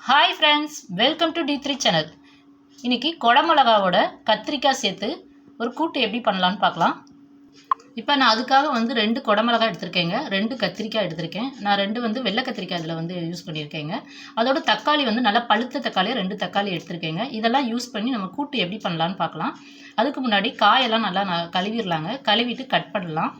Hi friends welcome to T three channel இன்றைக்கி குடமிளகாவோட கத்திரிக்காய் சேர்த்து ஒரு கூட்டு எப்படி பண்ணலான்னு பார்க்கலாம். இப்போ நான் அதுக்காக வந்து ரெண்டு குடமிளகா எடுத்திருக்கேங்க. ரெண்டு கத்திரிக்காய் எடுத்திருக்கேன். நான் ரெண்டு வந்து வெள்ளை கத்திரிக்காய் இதில் வந்து யூஸ் பண்ணியிருக்கேங்க. அதோட தக்காளி வந்து நல்லா பழுத்த தக்காளியாக ரெண்டு தக்காளி எடுத்திருக்கேங்க. இதெல்லாம் யூஸ் பண்ணி நம்ம கூட்டு எப்படி பண்ணலான்னு பார்க்கலாம். அதுக்கு முன்னாடி காயெல்லாம் நல்லா நான் கழுவிடலாங்க கழுவிட்டு கட் பண்ணலாம்.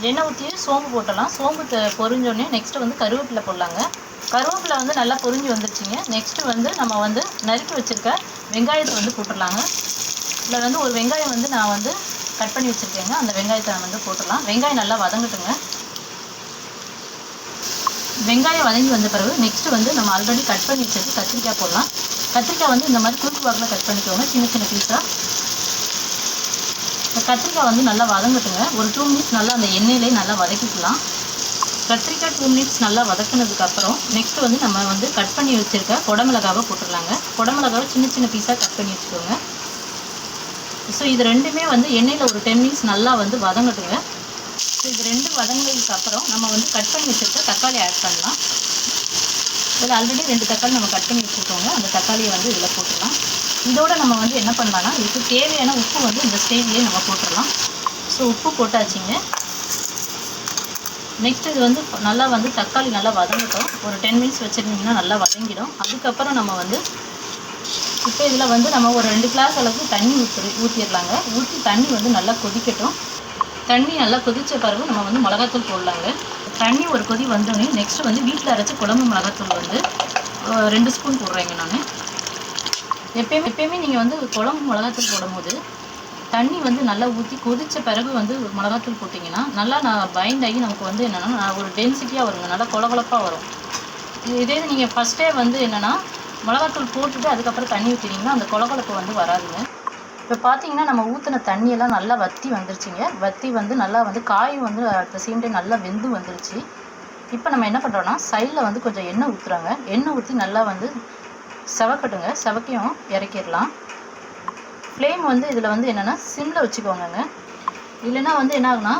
எண்ணெய் ஊற்றி சோம்பு போட்டலாம் சோம்பு த- பொரிஞ்சோடனே நெக்ஸ்ட்டு வந்து கருவேப்பிலை போடலாங்க. கருவேப்பிலை வந்து நல்லா பொரிஞ்சு வந்துருச்சுங்க. நெக்ஸ்ட்டு வந்து நம்ம வந்து நறுக்கி வச்சுருக்க வெங்காயத்தை வந்து போட்டுடலாங்க. இதில் வந்து ஒரு வெங்காயம் வந்து நான் வந்து கட் பண்ணி வச்சுருக்கேங்க. அந்த வெங்காயத்தை நான் வந்து போட்டுடலாம். வெங்காயம் நல்லா வதங்கட்டுங்க. வெங்காயம் வதங்கி வந்த பிறகு நெக்ஸ்ட்டு வந்து நம்ம ஆல்ரெடி கட் பண்ணி வச்சுருக்கு கத்திரிக்காய் போடலாம். கத்திரிக்காய் வந்து இந்த மாதிரி குறுக்கு வாக்கில் கட் பண்ணிக்கோங்க. சின்ன சின்ன பீஸாக இந்த கத்திரிக்காய் வந்து நல்லா வதங்கட்டுங்க. ஒரு டூ மினிட்ஸ் நல்லா அந்த எண்ணெயிலே நல்லா வதக்கிக்கலாம். கத்திரிக்காய் டூ மினிட்ஸ் நல்லா வதக்கினதுக்கப்புறம் நெக்ஸ்ட் வந்து நம்ம வந்து கட் பண்ணி வச்சுருக்க குடமிளகாவை போட்டுடலாங்க. குடமிளகாவை சின்ன சின்ன பீஸாக கட் பண்ணி வச்சுக்கோங்க. ஸோ இது ரெண்டுமே வந்து எண்ணெயில் ஒரு டென் மினிட்ஸ் நல்லா வந்து வதங்கட்டுங்க. ஸோ இது ரெண்டு வதங்கினதுக்கு அப்புறம் நம்ம வந்து கட் பண்ணி வச்சுருக்க தக்காளி ஆட் பண்ணலாம். இதில் ஆல்ரெடி ரெண்டு தக்காளி நம்ம கட் பண்ணி வச்சுருக்கோங்க. அந்த தக்காளியை வந்து இதில் போட்டுடலாம். இதோட நம்ம வந்து என்ன பண்ணலாம்னா இதுக்கு தேவையான உப்பு வந்து இந்த ஸ்டேஜ்லேயே நம்ம போட்டுடலாம் ஸோ உப்பு போட்டாச்சுங்க. நெக்ஸ்ட் இது வந்து நல்லா வந்து தக்காளி நல்லா வதங்கட்டும். ஒரு டென் மினிட்ஸ் வச்சுருந்தீங்கன்னா நல்லா வதங்கிடும். அதுக்கப்புறம் நம்ம வந்து இப்போ இதில் வந்து நம்ம ஒரு ரெண்டு கிளாஸ் அளவுக்கு தண்ணி ஊற்றி ஊற்றிடலாங்க ஊற்றி தண்ணி வந்து நல்லா கொதிக்கட்டும். தண்ணி நல்லா கொதித்த பிறகு நம்ம வந்து மிளகாத்தூள் போடலாங்க. தண்ணி ஒரு கொதி வந்தோடனே நெக்ஸ்ட் வந்து வீட்டில் அரைச்ச குழம்பு மிளகாத்தூள் வந்து ரெண்டு ஸ்பூன் போடுறேங்க நான். எப்பயுமே எப்பயுமே நீங்கள் வந்து குழம்பு மிளகாத்தூள் போடும்போது தண்ணி வந்து நல்லா ஊற்றி கொதித்த பிறகு வந்து மிளகாத்தூள் போட்டிங்கன்னா நல்லா நான் பைண்ட் ஆகி நமக்கு வந்து என்னென்னா ஒரு டென்சிட்டியாக வருங்க நல்லா கொலகொலப்பாக வரும். இதே இது நீங்கள் ஃபஸ்ட்டே வந்து என்னென்னா மிளகாத்தூள் போட்டுட்டு அதுக்கப்புறம் தண்ணி ஊற்றினீங்கன்னா அந்த கொலகொலப்பு வந்து வராதுங்க. இப்போ பார்த்தீங்கன்னா நம்ம ஊற்றின தண்ணியெல்லாம் நல்லா வத்தி வந்துருச்சுங்க. வத்தி வந்து நல்லா வந்து காய் வந்து அட் த சேம் டைம் நல்லா வெந்து வந்துருச்சு. இப்போ நம்ம என்ன பண்ணுறோன்னா சைடில் வந்து கொஞ்சம் எண்ணெய் ஊற்றுறாங்க எண்ணெய் ஊற்றி நல்லா வந்து செவக்கட்டுங்க. செவக்கையும் இறக்கிடலாம். ஃப்ளேம் வந்து இதில் வந்து என்னென்னா சிம்மில் வச்சுக்கோங்கங்க. இல்லைன்னா வந்து என்ன ஆகுனா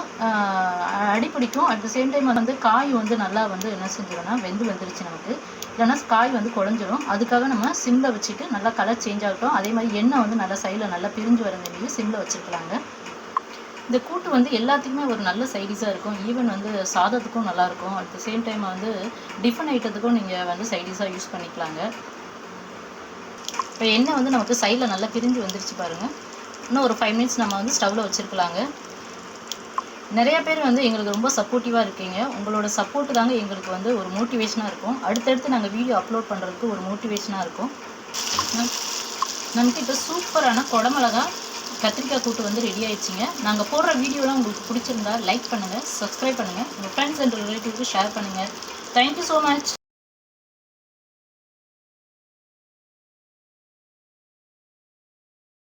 அடி பிடிக்கும் அட் த சேம் டைம் வந்து காய் வந்து நல்லா வந்து என்ன செஞ்சிடும்னா வெந்து வந்துருச்சு நமக்கு. இல்லைன்னா காய் வந்து குழஞ்சிரும். அதுக்காக நம்ம சிம்மில் வச்சுட்டு நல்லா கலர் சேஞ்ச் ஆகட்டும் அதே மாதிரி எண்ணெய் வந்து நல்லா சைடில் நல்லா பிரிஞ்சு வர வேண்டிய சிம்மில் வச்சுருக்கலாங்க. இந்த கூட்டு வந்து எல்லாத்துக்குமே ஒரு நல்ல சைடிஸாக இருக்கும். ஈவன் வந்து சாதத்துக்கும் நல்லாயிருக்கும் அட் த சேம் டைம் வந்து டிஃபன் ஐட்டத்துக்கும் நீங்கள் வந்து சைடிஷாக யூஸ் பண்ணிக்கலாங்க. இப்போ எண்ணெய் வந்து நமக்கு சைடில் நல்லா பிரிஞ்சு வந்துருச்சு பாருங்கள் இன்னும் ஒரு ஃபைவ் மினிட்ஸ் நம்ம வந்து ஸ்டவ்வில் வச்சுருக்கலாங்க. நிறைய பேர் வந்து எங்களுக்கு ரொம்ப சப்போர்ட்டிவாக இருக்கீங்க. உங்களோட சப்போர்ட் தாங்க எங்களுக்கு வந்து ஒரு மோட்டிவேஷனாக இருக்கும். அடுத்தடுத்து நாங்கள் வீடியோ அப்லோட் பண்ணுறதுக்கு ஒரு மோட்டிவேஷனாக இருக்கும். நமக்கு இப்போ சூப்பரான குடமிளகா கத்திரிக்காய் கூட்டு வந்து ரெடி ஆயிடுச்சுங்க. நாங்கள் போடுற வீடியோலாம் உங்களுக்கு பிடிச்சிருந்தா லைக் பண்ணுங்கள் சப்ஸ்கிரைப் பண்ணுங்கள் உங்கள் ஃப்ரெண்ட்ஸ் அண்ட் ரிலேட்டிவ்க்கு ஷேர் பண்ணுங்கள் தேங்க்யூ ஸோ மச்